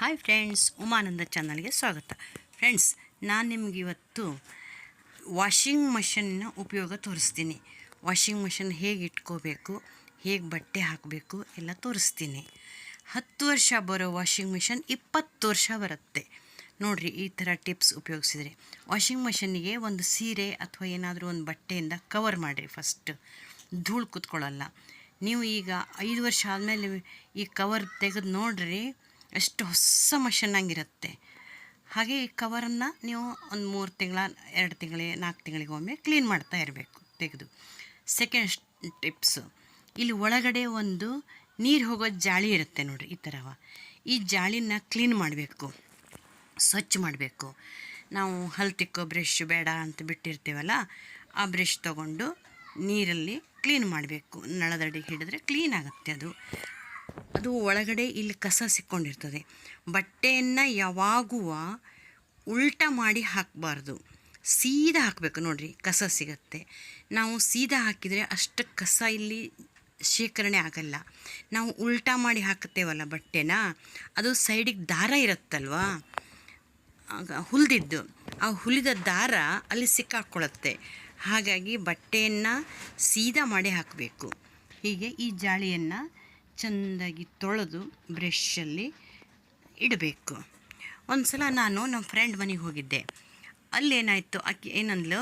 Hi friends Umananda ಚಾನಲ್ಗೆ ಸ್ವಾಗತ. Friends ನಾನು ನಿಮ್ಗೆ ಇವತ್ತು ವಾಷಿಂಗ್ ಮಷಿನ್ನ ಉಪಯೋಗ ತೋರಿಸ್ತೀನಿ. ವಾಷಿಂಗ್ ಮಷಿನ್ ಹೇಗೆ ಇಟ್ಕೋಬೇಕು, ಹೇಗೆ ಬಟ್ಟೆ ಹಾಕಬೇಕು ಎಲ್ಲ ತೋರಿಸ್ತೀನಿ. ಹತ್ತು ವರ್ಷ ಬರೋ ವಾಷಿಂಗ್ ಮಿಷನ್ ಇಪ್ಪತ್ತು ವರ್ಷ ಬರುತ್ತೆ. ನೋಡಿರಿ, ಈ ಥರ ಟಿಪ್ಸ್ ಉಪಯೋಗಿಸಿದ್ರೆ. ವಾಷಿಂಗ್ ಮಷಿನ್ಗೆ ಒಂದು ಸೀರೆ ಅಥವಾ ಏನಾದರೂ ಒಂದು ಬಟ್ಟೆಯಿಂದ ಕವರ್ ಮಾಡಿರಿ ಫಸ್ಟ್ ಧೂಳು ಕೂತ್ಕೊಳ್ಳಲ್ಲ. ನೀವು ಈಗ ಐದು ವರ್ಷ ಆದಮೇಲೆ ಈ ಕವರ್ ತೆಗೆದು ನೋಡ್ರಿ ಅಷ್ಟು ಹೊಸ ಮಷನ್ನಂಗಿರುತ್ತೆ ಹಾಗೆ ಈ ಕವರನ್ನು ನೀವು ಒಂದು ಮೂರು ತಿಂಗಳ, ಎರಡು ತಿಂಗಳಿಗೆ ನಾಲ್ಕು ತಿಂಗಳಿಗೊಮ್ಮೆ ಕ್ಲೀನ್ ಮಾಡ್ತಾ ಇರಬೇಕು, ತೆಗೆದು. ಸೆಕೆಂಡ್ ಟಿಪ್ಸು ಇಲ್ಲಿ ಒಳಗಡೆ ಒಂದು ನೀರು ಹೋಗೋ ಜಾಳಿ ಇರುತ್ತೆ ನೋಡಿರಿ ಈ ಥರವ ಈ ಜಾಳಿನ ಕ್ಲೀನ್ ಮಾಡಬೇಕು, ಸ್ವಚ್ಛ ಮಾಡಬೇಕು. ನಾವು ಹಲ್ತಿಕ್ಕೋ ಬ್ರಷ್ ಬೇಡ ಅಂತ ಬಿಟ್ಟಿರ್ತೀವಲ್ಲ, ಆ ಬ್ರಷ್ ತಗೊಂಡು ನೀರಲ್ಲಿ ಕ್ಲೀನ್ ಮಾಡಬೇಕು. ನಳದಡಿ ಹಿಡಿದ್ರೆ ಕ್ಲೀನ್ ಆಗುತ್ತೆ ಅದು. ಅದು ಒಳಗಡೆ ಇಲ್ಲಿ ಕಸ ಸಿಕ್ಕೊಂಡಿರ್ತದೆ. ಬಟ್ಟೆಯನ್ನು ಯಾವಾಗುವ ಉಲ್ಟ ಮಾಡಿ ಹಾಕಬಾರ್ದು. ಸೀದಾ ಹಾಕಬೇಕು ನೋಡಿರಿ, ಕಸ ಸಿಗತ್ತೆ. ನಾವು ಸೀದಾ ಹಾಕಿದರೆ ಅಷ್ಟು ಕಸ ಇಲ್ಲಿ ಶೇಖರಣೆ ಆಗಲ್ಲ. ನಾವು ಉಲ್ಟಾ ಮಾಡಿ ಹಾಕುತ್ತೇವಲ್ಲ ಬಟ್ಟೆನ, ಅದು ಸೈಡಿಗೆ ದಾರ ಇರುತ್ತಲ್ವಾ? ಹುಲಿದಿದ್ದು, ಆ ಹುಲಿದ ದಾರ ಅಲ್ಲಿ ಸಿಕ್ಕಾಕ್ಕೊಳ್ಳುತ್ತೆ ಹಾಗಾಗಿ ಬಟ್ಟೆಯನ್ನು ಸೀದಾ ಮಾಡಿ ಹಾಕಬೇಕು. ಹೀಗೆ ಈ ಜಾಳಿಯನ್ನು ಚೆಂದಾಗಿ ತೊಳೆದು ಬ್ರಷಲ್ಲಿ ಇಡಬೇಕು. ಒಂದು ಸಲ ನಾನು ನಮ್ಮ ಫ್ರೆಂಡ್ ಮನೆಗೆ ಹೋಗಿದ್ದೆ. ಅಲ್ಲೇನಾಯಿತು ಅಕ್ಕಿ ಏನಂದ್ಲು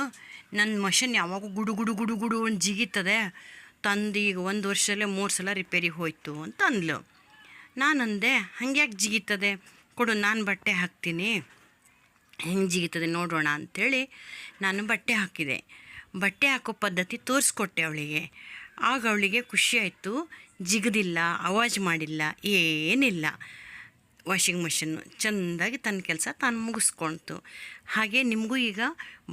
ನನ್ನ ಮಷನ್ ಯಾವಾಗ ಗುಡು ಗುಡು ಗುಡು ಗುಡು ಅಂತ ಜಿಗಿತದೆ. ತಂದು ಈಗ ಒಂದು ವರ್ಷದಲ್ಲೇ ಮೂರು ಸಲ ರಿಪೇರಿ ಹೋಯ್ತು ಅಂತ ಅಂದ್ಲು. ನಾನಂದೆ, ಹಂಗ್ಯಾಕೆ ಜಿಗಿತದೆ? ಕೊಡು, ನಾನು ಬಟ್ಟೆ ಹಾಕ್ತೀನಿ. ಹೆಂಗೆ ಜಿಗಿತದೆ ನೋಡೋಣ ಅಂಥೇಳಿ ನಾನು ಬಟ್ಟೆ ಹಾಕಿದೆ. ಬಟ್ಟೆ ಹಾಕೋ ಪದ್ಧತಿ ತೋರಿಸ್ಕೊಟ್ಟೆ ಅವಳಿಗೆ. ಆಗ ಅವಳಿಗೆ ಖುಷಿ ಆಯಿತು. ಜಿಗದಿಲ್ಲ ಅವಾಜ್ ಮಾಡಿಲ್ಲ, ಏನಿಲ್ಲ. ವಾಷಿಂಗ್ ಮಷಿನ್ನು ಚೆಂದಾಗಿ ತನ್ನ ಕೆಲಸ ತಾನು ಮುಗಿಸ್ಕೊಳ್ತು ಹಾಗೆ ನಿಮಗೂ ಈಗ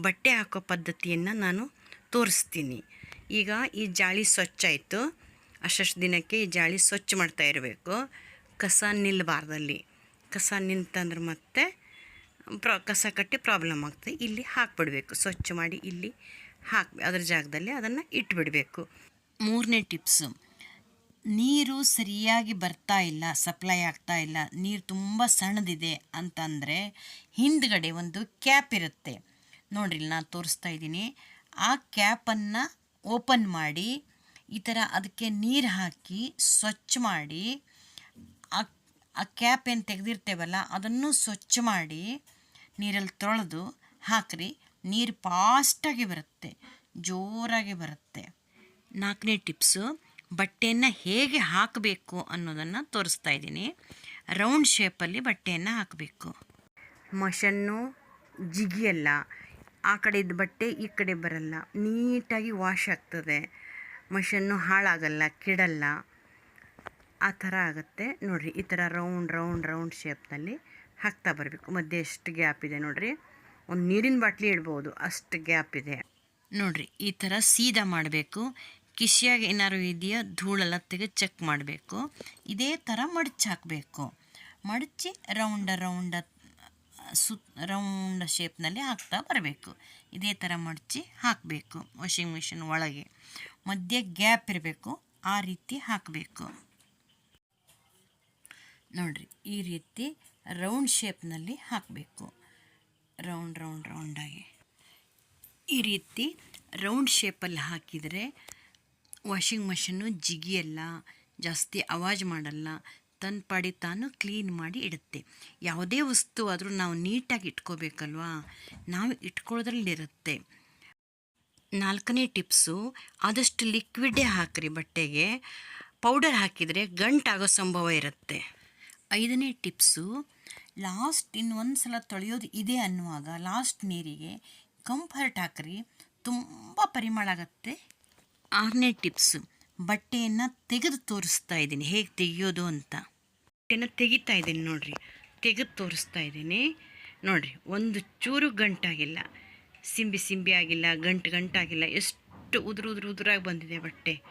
ಬಟ್ಟೆ ಹಾಕೋ ಪದ್ಧತಿಯನ್ನು ನಾನು ತೋರಿಸ್ತೀನಿ. ಈಗ ಈ ಜಾಳಿ ಸ್ವಚ್ಛ ಆಯಿತು. ಅಷ್ಟಷ್ಟು ದಿನಕ್ಕೆ ಈ ಜಾಳಿ ಸ್ವಚ್ಛ ಮಾಡ್ತಾ ಇರಬೇಕು. ಕಸ ನಿಲ್ಲಬಾರ್ದಲ್ಲಿ ಕಸ ನಿಂತಂದ್ರೆ ಮತ್ತೆ ಪ್ರ, ಕಸ ಕಟ್ಟಿ ಪ್ರಾಬ್ಲಮ್ ಆಗ್ತದೆ. ಇಲ್ಲಿ ಹಾಕ್ಬಿಡ್ಬೇಕು. ಸ್ವಚ್ಛ ಮಾಡಿ ಇಲ್ಲಿ ಹಾಕಿ ಅದ್ರ ಜಾಗದಲ್ಲಿ ಅದನ್ನು ಇಟ್ಬಿಡಬೇಕು. ಮೂರನೇ ಟಿಪ್ಸು. ನೀರು ಸರಿಯಾಗಿ ಬರ್ತಾ ಇಲ್ಲ, ಸಪ್ಲೈ ಆಗ್ತಾ ಇಲ್ಲ, ನೀರು ತುಂಬ ಸಣ್ಣದಿದೆ ಅಂತಂದರೆ ಹಿಂದ್ಗಡೆ ಒಂದು ಕ್ಯಾಪ್ ಇರುತ್ತೆ. ನೋಡ್ರಿ ನಾನು ತೋರಿಸ್ತಾ ಇದ್ದೀನಿ. ಆ ಕ್ಯಾಪನ್ನು ಓಪನ್ ಮಾಡಿ, ಈ ಥರ ಅದಕ್ಕೆ ನೀರು ಹಾಕಿ ಸ್ವಚ್ಛ ಮಾಡಿ ಆ ಕ್ಯಾಪ್ ಏನು ತೆಗೆದಿರ್ತೇವಲ್ಲ, ಅದನ್ನು ಸ್ವಚ್ಛ ಮಾಡಿ ನೀರಲ್ಲಿ ತೊಳೆದು ಹಾಕ್ರಿ. ನೀರು ಫಾಸ್ಟಾಗಿ ಬರುತ್ತೆ, ಜೋರಾಗಿ ಬರುತ್ತೆ. ನಾಲ್ಕನೇ ಟಿಪ್ಸು ಬಟ್ಟೆಯನ್ನು ಹೇಗೆ ಹಾಕಬೇಕು ಅನ್ನೋದನ್ನು ತೋರಿಸ್ತಾ ಇದ್ದೀನಿ. ರೌಂಡ್ ಶೇಪಲ್ಲಿ ಬಟ್ಟೆಯನ್ನು ಹಾಕಬೇಕು. ಮಷನ್ನು ಜಿಗಿಯಲ್ಲ ಆ ಕಡೆದು ಬಟ್ಟೆ ಈ ಕಡೆ ಬರಲ್ಲ ನೀಟಾಗಿ ವಾಶ್ ಆಗ್ತದೆ. ಮಷನ್ನು ಹಾಳಾಗಲ್ಲ ಕೆಡಲ್ಲ. ಆ ಥರ ಆಗುತ್ತೆ. ನೋಡಿರಿ ಈ ಥರ ರೌಂಡ್ ರೌಂಡ್ ರೌಂಡ್ ಶೇಪ್ನಲ್ಲಿ ಹಾಕ್ತಾ ಬರಬೇಕು. ಮಧ್ಯೆ ಎಷ್ಟು ಗ್ಯಾಪ್ ಇದೆ ನೋಡಿರಿ. ಒಂದು ನೀರಿನ ಬಾಟ್ಲಿ ಇಡ್ಬೋದು ಅಷ್ಟು ಗ್ಯಾಪ್ ಇದೆ. ನೋಡಿರಿ ಈ ಥರ ಸೀದಾ ಮಾಡಬೇಕು. ಕಿಶಿಯಾಗಿ ಏನಾದ್ರು ಇದೆಯಾ, ಧೂಳೆಲ್ಲ ತೆಗೆದು ಚೆಕ್ ಮಾಡಬೇಕು. ಇದೇ ಥರ ಮಡಚಿ ಹಾಕಬೇಕು. ಮಡಚಿ ರೌಂಡ ರೌಂಡ ಸುತ್ ರೌಂಡ ಶೇಪ್ನಲ್ಲಿ ಹಾಕ್ತಾ ಬರಬೇಕು. ಇದೇ ಥರ ಮಡಚಿ ಹಾಕಬೇಕು ವಾಷಿಂಗ್ ಮಿಷಿನ್ ಒಳಗೆ. ಮಧ್ಯೆ ಗ್ಯಾಪ್ ಇರಬೇಕು, ಆ ರೀತಿ ಹಾಕಬೇಕು. ನೋಡಿರಿ, ಈ ರೀತಿ ರೌಂಡ್ ಶೇಪ್ನಲ್ಲಿ ಹಾಕಬೇಕು. ರೌಂಡ್ ರೌಂಡ್ ರೌಂಡಾಗಿ ಈ ರೀತಿ ರೌಂಡ್ ಶೇಪಲ್ಲಿ ಹಾಕಿದರೆ ವಾಷಿಂಗ್ ಮಷಿನ್ನು ಜಿಗಿಯಲ್ಲ ಜಾಸ್ತಿ ಅವಾಜ್ ಮಾಡಲ್ಲ. ತನ್ನ ಪಾಡಿ ತಾನು ಕ್ಲೀನ್ ಮಾಡಿ ಇಡುತ್ತೆ. ಯಾವುದೇ ವಸ್ತು ಆದರೂ ನಾವು ನೀಟಾಗಿ ಇಟ್ಕೋಬೇಕಲ್ವಾ? ನಾವು ಇಟ್ಕೊಳ್ಳೋದ್ರಲ್ಲಿರುತ್ತೆ ನಾಲ್ಕನೇ ಟಿಪ್ಸು, ಆದಷ್ಟು ಲಿಕ್ವಿಡೇ ಹಾಕಿರಿ ಬಟ್ಟೆಗೆ. ಪೌಡರ್ ಹಾಕಿದರೆ ಗಂಟಾಗೋ ಸಂಭವ ಇರುತ್ತೆ. ಐದನೇ ಟಿಪ್ಸು ಲಾಸ್ಟ್ ಇನ್ನೊಂದು ಸಲ ತೊಳೆಯೋದು ಇದೆ ಅನ್ನುವಾಗ ಲಾಸ್ಟ್ ನೀರಿಗೆ ಕಂಫರ್ಟ್ ಹಾಕ್ರಿ. ತುಂಬ ಪರಿಮಳ ಆಗುತ್ತೆ. ಆರನೇ ಟಿಪ್ಸು. ಬಟ್ಟೆಯನ್ನು ತೆಗೆದು ತೋರಿಸ್ತಾ ಇದ್ದೀನಿ. ಹೇಗೆ ತೆಗೆಯೋದು ಅಂತ. ಬಟ್ಟೆನ ತೆಗಿತಾ ಇದ್ದೀನಿ ನೋಡಿರಿ. ತೆಗೆದು ತೋರಿಸ್ತಾ ಇದ್ದೀನಿ. ನೋಡಿರಿ, ಒಂದು ಚೂರು ಗಂಟಾಗಿಲ್ಲ. ಸಿಂಬಿ ಸಿಂಬಿ ಆಗಿಲ್ಲ ಗಂಟು ಗಂಟಾಗಿಲ್ಲ. ಎಷ್ಟು ಉದುರು ಉದುರು ಉದುರಾಗಿ ಬಂದಿದೆ ಬಟ್ಟೆ.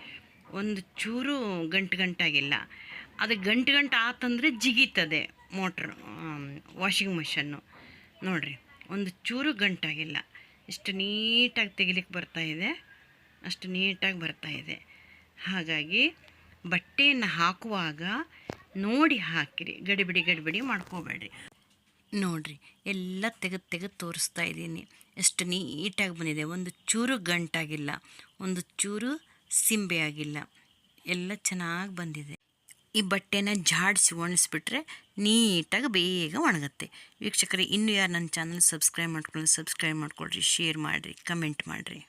ಒಂದು ಚೂರು ಗಂಟು ಗಂಟಾಗಿಲ್ಲ. ಅದು ಗಂಟು ಗಂಟು ಆತಂದರೆ ಜಿಗಿತದೆ ಮೋಟ್ರ್ ವಾಷಿಂಗ್ ಮಷನ್ನು. ನೋಡಿರಿ, ಒಂದು ಚೂರು ಗಂಟಾಗಿಲ್ಲ. ಎಷ್ಟು ನೀಟಾಗಿ ತೆಗಿಲಿಕ್ಕೆ ಬರ್ತಾಯಿದೆ ಅಷ್ಟು ನೀಟಾಗಿ ಬರ್ತಾ ಇದೆ. ಹಾಗಾಗಿ ಬಟ್ಟೆಯನ್ನು ಹಾಕುವಾಗ ನೋಡಿ ಹಾಕಿರಿ. ಗಡಿಬಿಡಿ ಗಡಿಬಿಡಿ ಮಾಡ್ಕೋಬೇಡ್ರಿ. ನೋಡ್ರಿ, ಎಲ್ಲ ತೆಗೆದು ತೆಗೆದು ತೋರಿಸ್ತಾ ಇದ್ದೀನಿ. ಎಷ್ಟು ನೀಟಾಗಿ ಬಂದಿದೆ. ಒಂದು ಚೂರು ಗಂಟಾಗಿಲ್ಲ, ಒಂದು ಚೂರು ಸಿಂಬೆ ಆಗಿಲ್ಲ ಎಲ್ಲ ಚೆನ್ನಾಗಿ ಬಂದಿದೆ. ಈ ಬಟ್ಟೆನ ಜಾಡಿಸಿ ಒಣಗಿಸ್ಬಿಟ್ರೆ ನೀಟಾಗಿ ಬೇಗ ಒಣಗುತ್ತೆ. ವೀಕ್ಷಕರೇ, ಇನ್ನೂ ಯಾರು ನನ್ನ ಚಾನಲ್ ಸಬ್ಸ್ಕ್ರೈಬ್ ಮಾಡ್ಕೊಳ್ಳಿ, ಸಬ್ಸ್ಕ್ರೈಬ್ ಮಾಡ್ಕೊಳ್ರಿ, ಶೇರ್ ಮಾಡಿರಿ, ಕಮೆಂಟ್ ಮಾಡಿರಿ.